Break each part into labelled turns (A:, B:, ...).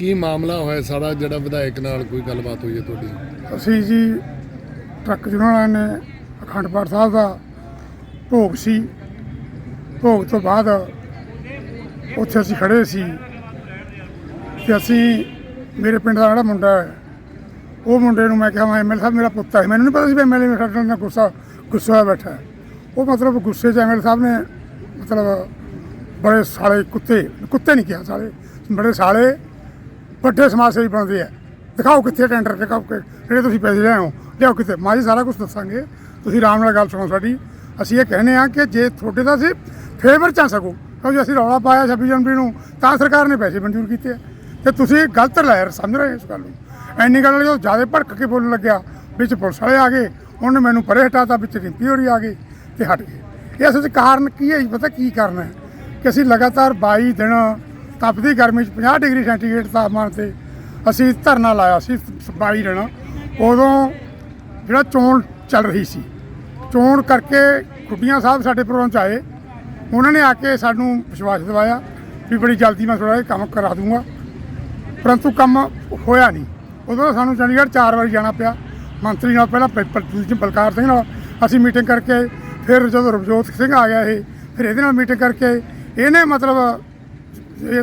A: ਕੀ ਮਾਮਲਾ ਹੋਇਆ ਸਾਡਾ ਜਿਹੜਾ ਵਿਧਾਇਕ ਨਾਲ ਕੋਈ ਗੱਲਬਾਤ ਹੋਈ ਹੈ ਤੁਹਾਡੀ?
B: ਅਸੀਂ ਜੀ ਟਰੱਕ ਜਿਹਨਾਂ ਨੇ ਅਖੰਡ ਪਾਠ ਸਾਹਿਬ ਦਾ ਭੋਗ ਸੀ। ਭੋਗ ਤੋਂ ਬਾਅਦ ਉੱਥੇ ਅਸੀਂ ਖੜੇ ਸੀ ਤੇ ਅਸੀਂ ਮੇਰੇ ਪਿੰਡ ਦਾ ਜਿਹੜਾ ਮੁੰਡਾ ਹੈ, ਉਹ ਮੁੰਡੇ ਨੂੰ ਮੈਂ ਕਿਹਾ ਮੈਂ ਐਮਐਲ ਸਾਹਿਬ, ਮੇਰਾ ਪੁੱਤ ਹੈ। ਮੈਨੂੰ ਨਹੀਂ ਪਤਾ ਸੀ ਵੀ ਐਮਐਲਏ ਮੇਰਾ ਨਾਲ ਗੁੱਸਾ ਗੁੱਸਾ ਹੋਇਆ ਬੈਠਾ ਉਹ ਮਤਲਬ ਗੁੱਸੇ 'ਚ ਐਮਐਲ ਸਾਹਿਬ ਨੇ ਮਤਲਬ ਬੜੇ ਸਾਲੇ ਕੁੱਤੇ ਕੁੱਤੇ ਨਹੀਂ ਕਿਹਾ, ਸਾਲੇ ਬੜੇ ਸਾਲੇ ਵੱਡੇ ਸਮਾਜ ਸੇਵੀ ਬਣਦੇ ਆ। ਦਿਖਾਓ ਕਿੱਥੇ ਟੈਂਡਰ ਦਿਖਾਓ ਕਿ ਜਿਹੜੇ ਤੁਸੀਂ ਪੈਸੇ ਲਿਆਏ ਹੋ, ਲਿਆਓ ਕਿੱਥੇ। ਮਾਜੀ ਸਾਰਾ ਕੁਝ ਦੱਸਾਂਗੇ। ਤੁਸੀਂ ਆਰਾਮ ਨਾਲ ਗੱਲ ਸੁਣੋ ਸਾਡੀ। ਅਸੀਂ ਇਹ ਕਹਿੰਦੇ ਆ ਕਿ ਜੇ ਤੁਹਾਡੇ ਦਾ ਸੀ ਫੇਵਰ ਚ ਆ ਸਕੋ, ਕਿਉਂਕਿ ਅਸੀਂ ਰੌਲਾ ਪਾਇਆ 26 ਜਨਵਰੀ ਨੂੰ, ਤਾਂ ਸਰਕਾਰ ਨੇ ਪੈਸੇ ਮਨਜ਼ੂਰ ਕੀਤੇ ਆ। ਤੇ ਤੁਸੀਂ ਗਲਤ ਲੈ ਸਮਝ ਰਹੇ ਇਸ ਗੱਲ ਨੂੰ। ਐਨੀ ਗੱਲ ਜਦੋਂ ਜ਼ਿਆਦਾ ਭੜਕ ਕੇ ਬੋਲਣ ਲੱਗਿਆ, ਵਿੱਚ ਪੁਲਿਸ ਵਾਲੇ ਆ ਗਏ, ਉਹਨੇ ਮੈਨੂੰ ਪਰੇ ਹਟਾਤਾ, ਵਿੱਚ ਰਿੰਪੀ ਹੋਰੀ ਆ ਗਏ ਤੇ ਹਟ ਗਏ। ਇਹ ਅਸਲ 'ਚ ਕਾਰਨ ਕੀ ਹੈ ਜੀ? ਪਤਾ ਕੀ ਕਾਰਨ ਹੈ? ਕਿ ਅਸੀਂ ਲਗਾਤਾਰ 22 ਦਿਨ ਤਪਦੀ ਗਰਮੀ 'ਚ 50 ਡਿਗਰੀ ਸੈਂਟੀਗ੍ਰੇਡ ਤਾਪਮਾਨ ਤੇ ਅਸੀਂ ਧਰਨਾ ਲਾਇਆ ਸੀ 22 ਦਿਨ ਉਦੋਂ ਜਿਹੜਾ ਚੋਣ ਚੱਲ ਰਹੀ ਸੀ, ਚੋਣ ਕਰਕੇ ਖੁੱਡੀਆਂ ਸਾਹਿਬ ਸਾਡੇ ਪ੍ਰੋਗਰਾਮ 'ਚ ਆਏ। ਉਹਨਾਂ ਨੇ ਆ ਕੇ ਸਾਨੂੰ ਵਿਸ਼ਵਾਸ ਦਿਵਾਇਆ ਵੀ ਬੜੀ ਜਲਦੀ ਮੈਂ ਥੋੜਾ ਜਿਹਾ ਕੰਮ ਕਰਾ ਦੂੰਗਾ। ਪਰੰਤੂ ਕੰਮ ਹੋਇਆ ਨਹੀਂ। ਉਦੋਂ ਸਾਨੂੰ ਚੰਡੀਗੜ੍ਹ ਚਾਰ ਵਾਰੀ ਜਾਣਾ ਪਿਆ। ਮੰਤਰੀ ਨਾਲ ਪਹਿਲਾਂ ਬਲਕਾਰ ਸਿੰਘ ਨਾਲ ਅਸੀਂ ਮੀਟਿੰਗ ਕਰਕੇ, ਫਿਰ ਜਦੋਂ ਰਵਜੋਤ ਸਿੰਘ ਆ ਗਿਆ ਇਹ, ਫਿਰ ਇਹਦੇ ਨਾਲ ਮੀਟਿੰਗ ਕਰਕੇ, ਇਹਨੇ ਮਤਲਬ ਇਹ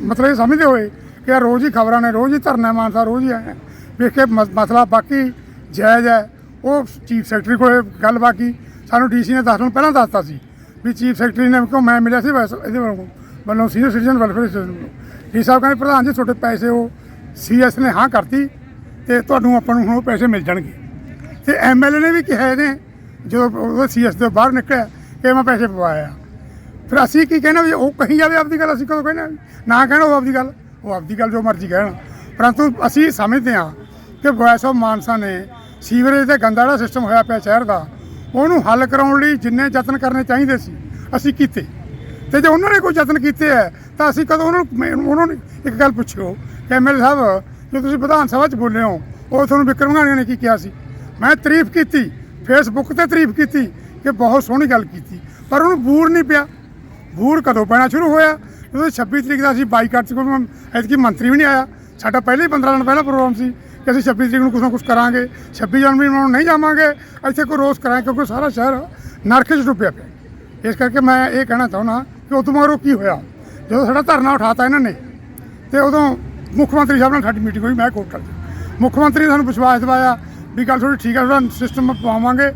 B: ਮਤਲਬ ਇਹ ਸਮਝਦੇ ਹੋਏ ਕਿ ਯਾਰ ਰੋਜ਼ ਹੀ ਖਬਰਾਂ ਨੇ, ਰੋਜ਼ ਹੀ ਧਰਨਾ ਮਾਨਸਾ ਰੋਜ਼ ਹੀ ਆਏ ਵੇਖ ਕੇ ਮ- ਮਸਲਾ ਬਾਕੀ ਜਾਇਜ਼ ਹੈ। ਉਹ ਚੀਫ ਸੈਕਟਰੀ ਕੋਲੇ ਗੱਲ ਬਾਕੀ, ਸਾਨੂੰ ਡੀਸੀ ਨੇ ਦੱਸ ਦਿਨ ਪਹਿਲਾਂ ਦੱਸਤਾ ਸੀ ਵੀ ਚੀਫ ਸੈਕਟਰੀ ਨੇ ਕਿਉਂ ਮੈਂ ਮਿਲਿਆ ਸੀ ਵੈਸੇ ਇਹਦੇ ਵੱਲੋਂ ਵੱਲੋਂ ਸੀਨੀਅਰ ਸਿਟੀਜ਼ਨ ਵੈਲਫੇਅਰ ਡੀ ਸਾਹਿਬ ਕਹਿੰਦੇ, ਪ੍ਰਧਾਨ ਜੀ, ਤੁਹਾਡੇ ਪੈਸੇ ਉਹ ਸੀਐਸ ਨੇ ਹਾਂ ਕਰਤੀ ਤੇ ਤੁਹਾਨੂੰ ਆਪਾਂ ਨੂੰ ਹੁਣ ਉਹ ਪੈਸੇ ਮਿਲ ਜਾਣਗੇ। ਤੇ ਐਮਐਲਏ ਨੇ ਵੀ ਕਿਹਾ ਇਹਨੇ, ਜਦੋਂ ਉਹ ਸੀਐਸ ਦੇ ਬਾਹਰ ਨਿਕਲਿਆ, ਕਿ ਮੈਂ ਪੈਸੇ ਪਵਾਇਆ ਫਿਰ ਅਸੀਂ ਕੀ ਕਹਿਣਾ ਵੀ ਉਹ ਕਹੀ ਜਾਵੇ ਆਪਦੀ ਗੱਲ, ਅਸੀਂ ਕਦੋਂ ਕਹਿਣਾ? ਵੀ? ਨਾ ਕਹਿਣਾ ਉਹ ਆਪਦੀ ਗੱਲ, ਉਹ ਆਪਦੀ ਗੱਲ ਜੋ ਮਰਜ਼ੀ ਕਹਿਣ। ਪਰੰਤੂ ਅਸੀਂ ਸਮਝਦੇ ਹਾਂ ਕਿ ਵੌਇਸ ਆਫ ਮਾਨਸਾ ਨੇ ਸੀਵਰੇਜ ਤੇ ਗੰਦਾ ਜਿਹੜਾ ਸਿਸਟਮ ਹੋਇਆ ਪਿਆ ਸ਼ਹਿਰ ਦਾ, ਉਹਨੂੰ ਹੱਲ ਕਰਾਉਣ ਲਈ ਜਿੰਨੇ ਯਤਨ ਕਰਨੇ ਚਾਹੀਦੇ ਸੀ, ਅਸੀਂ ਕੀਤੇ। ਤੇ ਜੇ ਉਹਨਾਂ ਨੇ ਕੋਈ ਯਤਨ ਕੀਤੇ ਹੈ, ਤਾਂ ਅਸੀਂ ਕਦੋਂ ਉਹਨਾਂ ਨੂੰ ਉਹਨਾਂ ਨੂੰ ਇੱਕ ਗੱਲ ਪੁੱਛਿਓ ਕਿ ਐਮਐਲ ਸਾਹਿਬ, ਜੋ ਤੁਸੀਂ ਵਿਧਾਨ ਸਭਾ 'ਚ ਬੋਲੇ ਹੋ, ਉਹ ਤੁਹਾਨੂੰ ਵਿਕਰਮ ਗਾਣੀਆਂ ਨੇ ਕੀ ਕਿਹਾ ਸੀ? ਮੈਂ ਤਾਰੀਫ ਕੀਤੀ ਫੇਸਬੁੱਕ ਤੇ ਤਾਰੀਫ ਕੀਤੀ ਕਿ ਬਹੁਤ ਸੋਹਣੀ ਗੱਲ ਕੀਤੀ, ਪਰ ਉਹਨੂੰ ਬੂਰ ਨਹੀਂ ਪਿਆ। ਬੂੜ ਕਦੋਂ ਪੈਣਾ ਸ਼ੁਰੂ ਹੋਇਆ? ਜਦੋਂ 26 ਤਰੀਕ ਦਾ ਅਸੀਂ ਬਾਈਕਾਟ ਚ ਕੋਈ ਐਤਕੀ ਮੰਤਰੀ ਵੀ ਨਹੀਂ ਆਇਆ। ਸਾਡਾ ਪਹਿਲੇ ਹੀ 15 ਦਿਨ ਪਹਿਲਾਂ ਪ੍ਰੋਗਰਾਮ ਸੀ ਕਿ ਅਸੀਂ 26 ਤਰੀਕ ਨੂੰ ਕੁਛ ਨਾ ਕੁਛ ਕਰਾਂਗੇ। 26 ਜਨਵਰੀ ਨੂੰ ਨਹੀਂ ਜਾਵਾਂਗੇ, ਇੱਥੇ ਕੋਈ ਰੋਸ ਕਰਾਂਗੇ ਕਿਉਂਕਿ ਸਾਰਾ ਸ਼ਹਿਰ ਨਰਕ 'ਚ ਡੁੱਬਿਆ ਪਿਆ। ਇਸ ਕਰਕੇ ਮੈਂ ਇਹ ਕਹਿਣਾ ਚਾਹੁੰਦਾ ਕਿ ਉਦੋਂ ਮਗਰੋਂ ਕੀ ਹੋਇਆ? ਜਦੋਂ ਸਾਡਾ ਧਰਨਾ ਉਠਾਤਾ ਇਹਨਾਂ ਨੇ, ਤੇ ਉਦੋਂ ਮੁੱਖ ਮੰਤਰੀ ਸਾਹਿਬ ਨਾਲ ਸਾਡੀ ਮੀਟਿੰਗ ਹੋਈ, ਮੈਂ ਕੋਟਲ 'ਚ। ਮੁੱਖ ਮੰਤਰੀ ਨੇ ਸਾਨੂੰ ਵਿਸ਼ਵਾਸ ਦਿਵਾਇਆ ਵੀ ਗੱਲ ਥੋੜੀ ਠੀਕ ਹੈ ਉਹਦਾ ਸਿਸਟਮ ਪਵਾਵਾਂਗੇ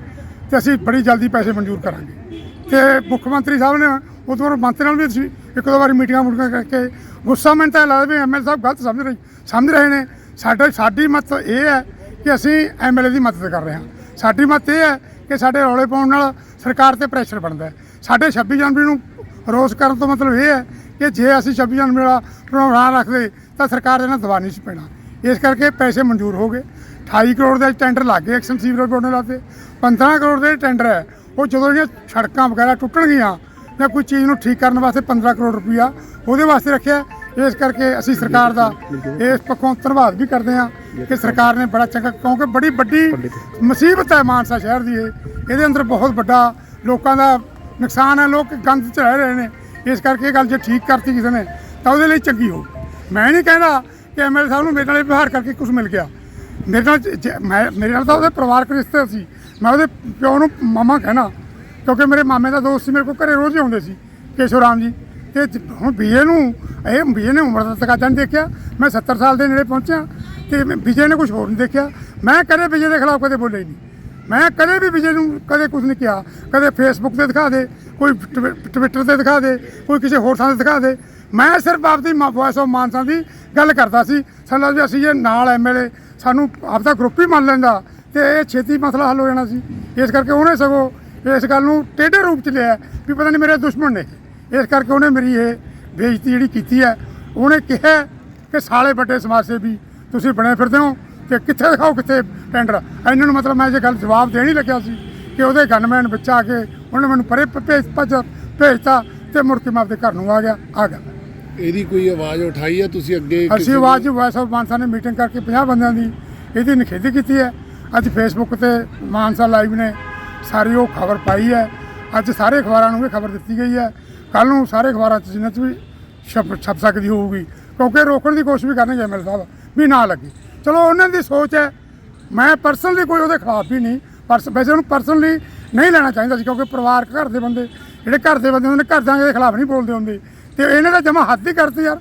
B: ਤੇ ਅਸੀਂ ਬੜੀ ਜਲਦੀ ਪੈਸੇ ਮਨਜ਼ੂਰ ਕਰਾਂਗੇ। ਤੇ ਮੁੱਖ ਮੰਤਰੀ ਸਾਹਿਬ ਨੇ ਉਦੋਂ ਬਾਅਦ ਮੰਤਰੀ ਨਾਲ ਵੀ ਅਸੀਂ ਇੱਕ ਦੋ ਵਾਰੀ ਮੀਟਿੰਗਾਂ ਮੁਟੀਆਂ ਕਰਕੇ ਗੁੱਸਾ ਮੈਨੂੰ ਤਾਂ ਲੱਗਦਾ ਵੀ ਐਮਐਲ ਸਾਹਿਬ ਗਲਤ ਸਮਝ ਰਹੇ ਸਮਝ ਰਹੇ ਨੇ। ਸਾਡੇ, ਸਾਡੀ ਮਤ ਇਹ ਹੈ ਕਿ ਅਸੀਂ ਐਮਐਲਏ ਦੀ ਮਦਦ ਕਰ ਰਹੇ ਹਾਂ। ਸਾਡੀ ਮਤ ਇਹ ਹੈ ਕਿ ਸਾਡੇ ਰੌਲੇ ਪਾਉਣ ਨਾਲ ਸਰਕਾਰ ਤੇ ਪ੍ਰੈਸ਼ਰ ਬਣਦਾ ਸਾਡੇ 26 ਜਨਵਰੀ ਨੂੰ ਰੋਸ ਕਰਨ ਤੋਂ ਮਤਲਬ ਇਹ ਹੈ ਕਿ ਜੇ ਅਸੀਂ 26 ਜਨਵਰੀ ਵਾਲਾ ਪ੍ਰੋਗਰਾਮ ਨਾ ਰੱਖਦੇ, ਤਾਂ ਸਰਕਾਰ ਇਹਨਾਂ ਦਬਾਅ ਨਹੀਂ ਸੀ ਪੈਣਾ। ਇਸ ਕਰਕੇ ਪੈਸੇ ਮਨਜ਼ੂਰ ਹੋ ਗਏ। 28 ਕਰੋੜ ਦੇ ਟੈਂਡਰ ਲੱਗ ਗਏ ਐਕਸ਼ਨ ਸੀਵਰੇਜ ਬੋਰਡ ਨੇ ਲਾਤੇ 15 ਕਰੋੜ ਦੇ ਟੈਂਡਰ ਹੈ। ਉਹ ਜਦੋਂ ਜਿਹੜੀਆਂ ਸੜਕਾਂ ਵਗੈਰਾ ਟੁੱਟਣਗੀਆਂ ਜਾਂ ਕੋਈ ਚੀਜ਼ ਨੂੰ ਠੀਕ ਕਰਨ ਵਾਸਤੇ 15 ਕਰੋੜ ਰੁਪਈਆ ਉਹਦੇ ਵਾਸਤੇ ਰੱਖਿਆ। ਇਸ ਕਰਕੇ ਅਸੀਂ ਸਰਕਾਰ ਦਾ ਇਸ ਪੱਖੋਂ ਧੰਨਵਾਦ ਵੀ ਕਰਦੇ ਹਾਂ ਕਿ ਸਰਕਾਰ ਨੇ ਬੜਾ ਚੰਗਾ, ਕਿਉਂਕਿ ਬੜੀ ਵੱਡੀ ਮੁਸੀਬਤ ਹੈ ਮਾਨਸਾ ਸ਼ਹਿਰ ਦੀ ਇਹ। ਇਹਦੇ ਅੰਦਰ ਬਹੁਤ ਵੱਡਾ ਲੋਕਾਂ ਦਾ ਨੁਕਸਾਨ ਹੈ, ਲੋਕ ਗੰਦ 'ਚ ਰਹਿ ਰਹੇ ਨੇ। ਇਸ ਕਰਕੇ ਇਹ ਗੱਲ ਜੇ ਠੀਕ ਕਰਤੀ ਕਿਸੇ ਨੇ, ਤਾਂ ਉਹਦੇ ਲਈ ਚੰਗੀ ਹੋ ਮੈਂ ਨਹੀਂ ਕਹਿੰਦਾ ਕਿ ਐਮਐਲ ਸਾਹਿਬ ਨੂੰ ਮੇਰੇ ਨਾਲ ਇਹ ਵਿਵਹਾਰ ਕਰਕੇ ਕੁਝ ਮਿਲ ਗਿਆ। ਮੇਰੇ ਨਾਲ ਮੈਂ, ਮੇਰੇ ਨਾਲ ਤਾਂ ਉਹਦੇ ਪਰਿਵਾਰਕ ਰਿਸ਼ਤੇ ਸੀ। ਮੈਂ ਉਹਦੇ ਪਿਓ ਨੂੰ ਮਾਮਾ ਕਹਿਣਾ। ਕਿਉਂਕਿ ਮੇਰੇ ਮਾਮੇ ਦਾ ਦੋਸਤ ਸੀ, ਮੇਰੇ ਕੋਲ ਘਰੇ ਰੋਜ਼ ਹੀ ਆਉਂਦੇ ਸੀ ਕੇਸ਼ਵ ਰਾਮ ਜੀ। ਤੇ ਜ- ਹੁਣ ਬੀਏ ਨੂੰ, ਇਹ ਬੀਏ ਨੇ ਉਮਰ ਦਾ ਤਕਾਜ਼ਾ ਨਹੀਂ ਦੇਖਿਆ। ਮੈਂ 70 ਸਾਲ ਦੇ ਨੇੜੇ ਪਹੁੰਚਿਆ ਤੇ ਵਿਜੇ ਨੇ ਕੁਝ ਹੋਰ ਨਹੀਂ ਦੇਖਿਆ। ਮੈਂ ਕਦੇ ਵਿਜੇ ਦੇ ਖਿਲਾਫ ਕਦੇ ਬੋਲੇ ਨਹੀਂ। ਮੈਂ ਕਦੇ ਵੀ ਵਿਜੇ ਨੂੰ ਕਦੇ ਕੁਝ ਨਹੀਂ ਕਿਹਾ। ਕਦੇ ਫੇਸਬੁੱਕ ਤੇ ਦਿਖਾ ਦੇ, ਕੋਈ ਟਵਿ- ਟਵਿੱਟਰ ਤੇ ਦਿਖਾ ਦੇ, ਕੋਈ ਕਿਸੇ ਹੋਰ ਥਾਂ ਤੇ ਦਿਖਾ ਦੇ। ਮੈਂ ਸਿਰਫ ਆਪਦੀ ਵੌਇਸ ਆਫ ਮਾਨਸਾ ਦੀ ਗੱਲ ਕਰਦਾ ਸੀ। ਸਾਨੂੰ ਵੀ ਅਸੀਂ ਜੇ ਨਾਲ ਐਮਐਲਏ ਸਾਨੂੰ ਆਪਦਾ ਗਰੁੱਪ ਹੀ ਮੰਨ ਲੈਂਦਾ ਤੇ ਇਹ ਛੇਤੀ ਮਸਲਾ ਹੱਲ ਹੋ ਜਾਣਾ ਸੀ। ਇਸ ਕਰਕੇ ਉਹਨੇ ਸਗੋਂ ਇਸ ਗੱਲ ਨੂੰ ਟੇਢੇ ਰੂਪ ਚ ਲਿਆ ਵੀ ਪਤਾ ਨਹੀਂ ਮੇਰੇ ਦੁਸ਼ਮਣ ਨੇ ਇਸ ਕਰਕੇ ਉਹਨੇ ਮੇਰੀ ਇਹ ਬੇਇੱਜ਼ਤੀ ਜਿਹੜੀ ਕੀਤੀ ਹੈ ਉਹਨੇ ਕਿਹਾ ਕਿ ਸਾਲੇ ਵੱਡੇ ਸਮਾਜ ਸੇਵੀ ਤੁਸੀਂ ਬਣੇ ਫਿਰਦੇ ਹੋ ਤੇ ਕਿੱਥੇ ਦਿਖਾਓ ਕਿੱਥੇ ਟੈਂਡਰ ਇਹਨਾਂ ਨੂੰ ਮਤਲਬ ਮੈਂ ਜੇ ਗੱਲ ਜਵਾਬ ਦੇਣ ਹੀ ਲੱਗਿਆ ਸੀ ਕਿ ਉਹਦੇ ਗਨਮੈਨ ਵਿੱਚ ਆ ਕੇ ਉਹਨੇ ਮੈਨੂੰ ਪਰੇ ਭੇਜ ਭੱਜ ਭੇਜਤਾ ਤੇ ਮੁੜ ਕੇ ਮੈਂ ਆਪਦੇ ਘਰ ਨੂੰ ਆ ਗਿਆ ਆ ਗਿਆ।
A: ਇਹਦੀ ਕੋਈ ਆਵਾਜ਼ ਉਠਾਈ ਹੈ ਤੁਸੀਂ ਅੱਗੇ
B: ਅਸੀਂ ਆਵਾਜ਼ ਵਾਇਸ ਆਫ ਮਾਨਸਾ ਨੇ ਮੀਟਿੰਗ ਕਰਕੇ 50 ਬੰਦਿਆਂ ਦੀ ਇਹਦੀ ਨਿਖੇਧੀ ਕੀਤੀ ਹੈ। ਅੱਜ ਫੇਸਬੁੱਕ ਤੇ ਮਾਨਸਾ ਲਾਈਵ ਨੇ ਸਾਰੀ ਉਹ ਖਬਰ ਪਾਈ ਹੈ। ਅੱਜ ਸਾਰੇ ਅਖਬਾਰਾਂ ਨੂੰ ਇਹ ਖਬਰ ਦਿੱਤੀ ਗਈ ਹੈ। ਕੱਲ ਨੂੰ ਸਾਰੇ ਅਖਬਾਰਾਂ 'ਚ ਜਿਨ੍ਹਾਂ 'ਚ ਵੀ ਛਪ ਛਪ ਸਕਦੀ ਹੋਊਗੀ, ਕਿਉਂਕਿ ਰੋਕਣ ਦੀ ਕੋਸ਼ਿਸ਼ ਵੀ ਕਰਨਗੇ ਐਮਐਲ ਸਾਹਿਬ, ਵੀ ਨਾ ਲੱਗੇ। ਚਲੋ ਉਹਨਾਂ ਦੀ ਸੋਚ ਹੈ। ਮੈਂ ਪਰਸਨਲੀ ਕੋਈ ਉਹਦੇ ਖਿਲਾਫ ਵੀ ਨਹੀਂ, ਪਰਸ, ਵੈਸੇ ਉਹਨੂੰ ਪਰਸਨਲੀ ਨਹੀਂ ਲੈਣਾ ਚਾਹੀਦਾ ਸੀ ਕਿਉਂਕਿ ਪਰਿਵਾਰ ਘਰ ਦੇ ਬੰਦੇ, ਜਿਹੜੇ ਘਰ ਦੇ ਬੰਦੇ ਹੁੰਦੇ ਨੇ ਘਰ ਦੇ ਖਿਲਾਫ ਨਹੀਂ ਬੋਲਦੇ ਹੁੰਦੇ। ਤੇ ਇਹਨੇ ਤਾਂ ਜਮਾ ਹੱਦ ਹੀ ਕਰਤੀ ਯਾਰ।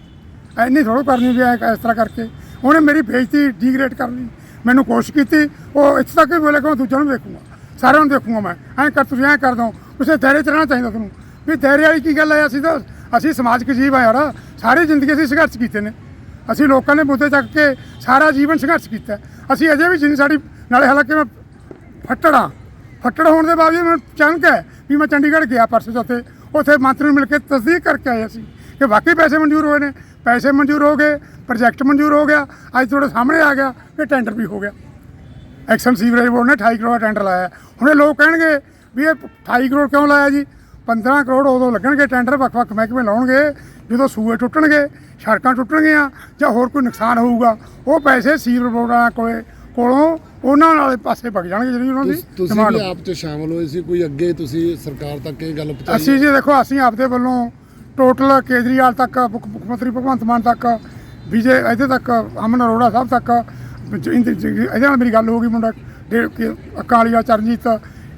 B: ਐਨੀ ਥੋੜ੍ਹਾ ਕਰਨੀ ਵੀ ਐ ਇਸ ਤਰ੍ਹਾਂ ਕਰਕੇ। ਉਹਨੇ ਮੇਰੀ ਬੇਇੱਜ਼ਤੀ ਡੀਗ੍ਰੇਡ ਕਰ ਲਈ। ਮੈਨੂੰ ਕੋਸ਼ਿਸ਼ ਕੀਤੀ, ਉਹ ਇੱਥੇ ਤੱਕ ਵੀ ਬੋਲੇ ਕਿ ਮੈਂ ਦੂਜਿਆਂ ਨੂੰ ਦੇਖੂੰਗਾ ਸਾਰਿਆਂ ਨੂੰ ਦੇਖੂੰਗਾ ਮੈਂ। ਐਂ ਕਰ, ਤੁਸੀਂ ਐਂ ਕਰ ਦੋ। ਉਸੇ ਦਾਇਰੇ 'ਚ ਰਹਿਣਾ ਚਾਹੀਦਾ ਤੁਹਾਨੂੰ। ਵੀ ਦਾਇਰੇ ਵਾਲੀ ਕੀ ਗੱਲ ਹੈ? ਅਸੀਂ ਤਾਂ ਅਸੀਂ ਸਮਾਜਿਕ ਜੀਵ ਆ ਯਾਰ। ਸਾਰੀ ਜ਼ਿੰਦਗੀ ਅਸੀਂ ਸੰਘਰਸ਼ ਕੀਤੇ ਨੇ। ਅਸੀਂ ਲੋਕਾਂ ਨੇ ਮੁੱਦੇ ਚੱਕ ਕੇ ਸਾਰਾ ਜੀਵਨ ਸੰਘਰਸ਼ ਕੀਤਾ। ਅਸੀਂ ਅਜੇ ਵੀ ਜਿੰਨੀ ਸਾਡੀ ਨਾਲੇ ਹਾਲਾਂਕਿ ਮੈਂ ਫੱਟੜਾਂ ਫੱਟੜ ਹੋਣ ਦੇ ਬਾਵਜੂਦ ਮੈਨੂੰ ਚੰਕ ਹੈ ਵੀ ਮੈਂ ਚੰਡੀਗੜ੍ਹ ਗਿਆ ਪਰਸੋਂ ਚੌਥੇ। ਉੱਥੇ ਮੰਤਰੀ ਨੂੰ ਮਿਲ ਕੇ ਤਸਦੀਕ ਕਰਕੇ ਆਏ ਅਸੀਂ ਕਿ ਵਾਕਈ ਪੈਸੇ ਮਨਜ਼ੂਰ ਹੋਏ ਨੇ। ਪੈਸੇ ਮਨਜ਼ੂਰ ਹੋ ਗਏ ਪ੍ਰੋਜੈਕਟ ਮਨਜ਼ੂਰ ਹੋ ਗਿਆ। ਅੱਜ ਤੁਹਾਡੇ ਸਾਹਮਣੇ ਆ ਗਿਆ ਕਿ ਟੈਂਡਰ ਵੀ ਹੋ ਗਿਆ। ਐਕਸ਼ਨ ਸੀਵਰੇਜ ਬੋਰਡ ਨੇ 28 ਕਰੋੜ ਦਾ ਟੈਂਡਰ ਲਾਇਆ। ਹੁਣ ਇਹ ਲੋਕ ਕਹਿਣਗੇ ਵੀ ਇਹ 28 ਕਰੋੜ ਕਿਉਂ ਲਾਇਆ ਜੀ? 15 ਕਰੋੜ ਉਦੋਂ ਲੱਗਣਗੇ ਟੈਂਡਰ ਵੱਖ-ਵੱਖ ਮਹਿਕਮੇ ਲਾਉਣਗੇ ਜਦੋਂ ਸੂਏ ਟੁੱਟਣਗੇ ਸੜਕਾਂ ਟੁੱਟਣਗੀਆਂ ਜਾਂ ਹੋਰ ਕੋਈ ਨੁਕਸਾਨ ਹੋਊਗਾ ਉਹ ਪੈਸੇ ਸੀਵਰ ਬੋਰਡਾਂ ਕੋਲੇ ਕੋਲੋਂ ਉਹਨਾਂ ਵਾਲੇ ਪਾਸੇ ਵਗ ਜਾਣਗੇ ਜਿਹੜੀ ਉਹਨਾਂ ਦੀ
A: ਤੁਸ- ਵੀ ਆਪ ਚ ਸ਼ਾਮਲ ਹੋਏ ਸੀ ਕੋਈ ਅੱਗੇ ਤੁਸੀਂ ਸਰਕਾਰ ਤੱਕ ਇਹ ਗੱਲ ਪਹੁੰਚਾਈ?
B: ਅਸੀਂ ਜੀ ਦੇਖੋ ਅਸੀਂ ਆਪਦੇ ਵੱਲੋਂ ਟੋਟਲ ਕੇਜਰੀਵਾਲ ਤੱਕ ਮੁੱਖ ਮੰਤਰੀ ਭਗਵੰਤ ਮਾਨ ਤੱਕ ਵਿਜੇ ਇਹਦੇ ਤੱਕ ਅਮਨ ਅਰੋੜਾ ਸਾਹਿਬ ਤੱਕ ਇਹਦੇ ਨਾਲ ਮੇਰੀ ਗੱਲ ਹੋ ਗਈ ਮੁੰਡਾ ਡੇ- ਕਿ ਅਕਾਲੀਆ ਚਰਨਜੀਤ।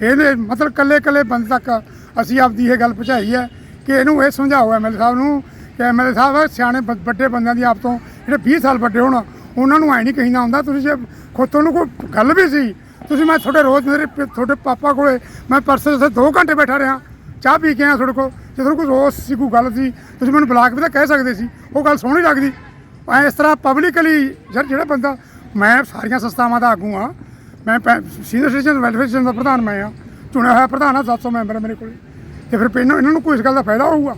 B: ਇਹਦੇ ਮਤਲਬ ਕੱਲੇ ਕੱਲੇ ਬੰਦੇ ਤੱਕ ਅਸੀਂ ਆਪਦੀ ਇਹ ਗੱਲ ਪਹੁੰਚਾਈ ਹੈ ਕਿ ਇਹਨੂੰ ਇਹ ਸਮਝਾਓ ਐਮਐਲਏ ਸਾਹਿਬ ਨੂੰ ਕਿ ਐਮਐਲਏ ਸਾਹਿਬ ਸਿਆਣੇ ਬ- ਵੱਡੇ ਬੰਦਿਆਂ ਦੀ ਆਪ ਤੋਂ ਜਿਹੜੇ 20 ਸਾਲ ਵੱਡੇ ਹੋਣ, ਉਹਨਾਂ ਨੂੰ ਐ ਨਹੀਂ ਕਹੀਦਾ ਹੁੰਦਾ, ਤੁਸੀਂ ਜੇ ਖੁਦ ਤੁਹਾਨੂੰ ਕੋਈ ਗੱਲ ਵੀ ਸੀ, ਤੁਸੀਂ ਮੈਂ ਤੁਹਾਡੇ ਰੋਜ਼ ਮੇਰੇ ਤੁਹਾਡੇ ਪਾਪਾ ਕੋਲੇ ਮੈਂ ਪਰਸੋਂ ਉੱਥੇ 2 ਘੰਟੇ ਬੈਠਾ ਰਿਹਾ, ਚਾਹ ਪੀ ਕੇ ਆਇਆ ਤੁਹਾਡੇ ਕੋਲ, ਜੇ ਤੁਹਾਨੂੰ ਕੋਈ ਰੋਸ ਸੀ, ਕੋਈ ਗੱਲ ਸੀ, ਤੁਸੀਂ ਮੈਨੂੰ ਬਲਾਕ ਵੀ ਤਾਂ ਕਹਿ ਸਕਦੇ ਸੀ, ਉਹ ਗੱਲ ਸੋਹਣੀ ਲੱਗਦੀ। ਐ ਇਸ ਤਰ੍ਹਾਂ ਪਬਲਿਕਲੀ ਯਾਰ ਜਿਹੜਾ ਬੰਦਾ ਮੈਂ ਸਾਰੀਆਂ ਸੰਸਥਾਵਾਂ ਦਾ ਆਗੂ ਆ ਮੈਂ ਸੀਨੀਅਰ ਸਿਟੀਜ਼ਨ ਵੈਲਫੇਅਰ ਸੈਸ਼ਨ ਦਾ ਪ੍ਰਧਾਨ ਮੈਂ ਆ ਚੁਣਿਆ ਹੋਇਆ ਪ੍ਰਧਾਨ ਆ 700 ਮੈਂਬਰ ਆ ਮੇਰੇ ਕੋਲ। ਤੇ ਫਿਰ ਇਹਨਾਂ ਇਹਨਾਂ ਨੂੰ ਕੋਈ ਇਸ ਗੱਲ ਦਾ ਫਾਇਦਾ ਹੋਊਗਾ?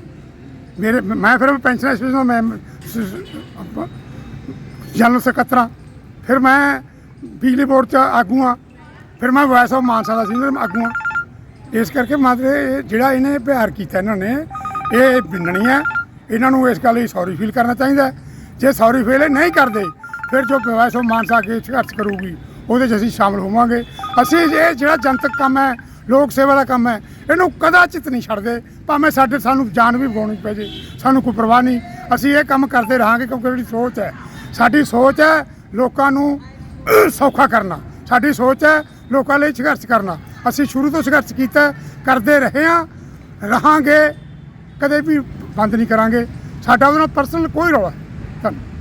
B: ਮੇਰੇ ਮੈਂ ਫਿਰ ਪੈਨਸ਼ਨ ਐਸੋਸੀਏਸ਼ਨ ਦਾ ਮੈਂ ਸ- ਸ- ਆਪਾਂ ਜਨਰਲ ਸਕੱਤਰਾਂ ਫਿਰ ਮੈਂ ਬਿਜਲੀ ਬੋਰਡ ਚ ਆਗੂ ਆ ਫਿਰ ਮੈਂ ਵਾਇਸ ਆਫ ਮਾਨਸਾ ਦਾ ਸੀਨੀਅਰ ਆਗੂ ਆ ਇਸ ਕਰਕੇ ਮਤਲਬ ਇਹ ਜਿਹੜਾ ਇਹਨੇ ਪਿਆਰ ਕੀਤਾ ਇਹਨਾਂ ਨੇ, ਇਹ ਬਿੰਦਣੀ ਹੈ। ਇਹਨਾਂ ਨੂੰ ਇਸ ਗੱਲ ਲਈ ਸੌਰੀ ਫੀਲ ਕਰਨਾ ਚਾਹੀਦਾ ਹੈ। ਜੇ ਸੌਰੀ ਫੀਲ ਨਹੀਂ ਕਰਦੇ ਫਿਰ ਜੋ ਵਾਇਸ ਆਫ ਮਾਨਸਾ ਕੇ ਸੰਘਰਸ਼ ਕਰੂਗੀ, ਉਹਦੇ 'ਚ ਅਸੀਂ ਸ਼ਾਮਲ ਹੋਵਾਂਗੇ। ਅਸੀਂ ਇਹ ਜਿਹੜਾ ਜਨਤਕ ਕੰਮ ਹੈ, ਲੋਕ ਸੇਵਾ ਦਾ ਕੰਮ ਹੈ, ਇਹਨੂੰ ਕਦਾਚਿਤ ਨਹੀਂ ਛੱਡਦੇ। ਭਾਵੇਂ ਸਾਡੇ, ਸਾਨੂੰ ਜਾਨ ਵੀ ਗਵਾਉਣੀ ਪੈ ਜੇ, ਸਾਨੂੰ ਕੋਈ ਪਰਵਾਹ ਨਹੀਂ। ਅਸੀਂ ਇਹ ਕੰਮ ਕਰਦੇ ਰਹਾਂਗੇ ਕਿਉਂਕਿ ਜਿਹੜੀ ਸੋਚ ਹੈ, ਸਾਡੀ ਸੋਚ ਹੈ ਲੋਕਾਂ ਨੂੰ ਸੌਖਾ ਕਰਨਾ। ਸਾਡੀ ਸੋਚ ਹੈ ਲੋਕਾਂ ਲਈ ਸੰਘਰਸ਼ ਕਰਨਾ। ਅਸੀਂ ਸ਼ੁਰੂ ਤੋਂ ਸੰਘਰਸ਼ ਕੀਤਾ, ਕਰਦੇ ਰਹੇ ਹਾਂ, ਰਹਾਂਗੇ, ਕਦੇ ਵੀ ਬੰਦ ਨਹੀਂ ਕਰਾਂਗੇ। ਸਾਡਾ ਉਹਦੇ ਨਾਲ ਪਰਸਨਲ ਕੋਈ ਰੌਲਾ ਧੰਨਵਾਦ।